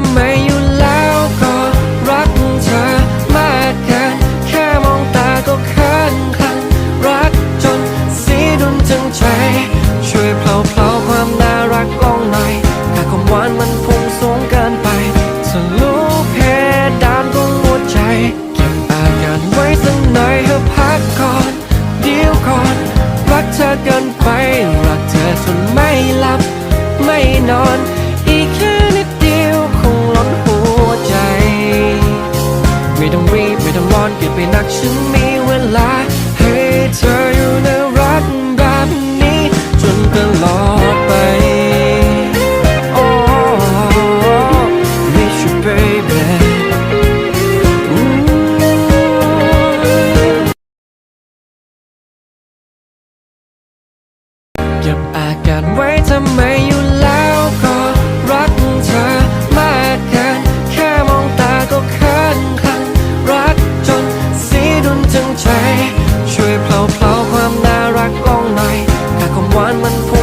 ำไมอยู่แล้วก็รักเธอมากเกินแค่มองตาก็เขินคลังรักจนสีดุนจังใจ ช่วยเพลาเพลาความน่ารักลงหน่อยถ้าความหวานมันพุ่งสูงเกินไปทะลุเพดานของหัวใจ เก็บอาการไว้สักหน่อยเธอพักก่อนเดี๋ยวก่อนรักเธอเกินไป รักเธอจนไม่หลับไม่นอน ไม่ต้องรีบไม่ต้องร้อนเก็บไปนักฉันมีเวลาให้เธออยู่ในรักแบบนี้ จนตลอดไป Oh, miss you baby ยับอาการไว้ มันคง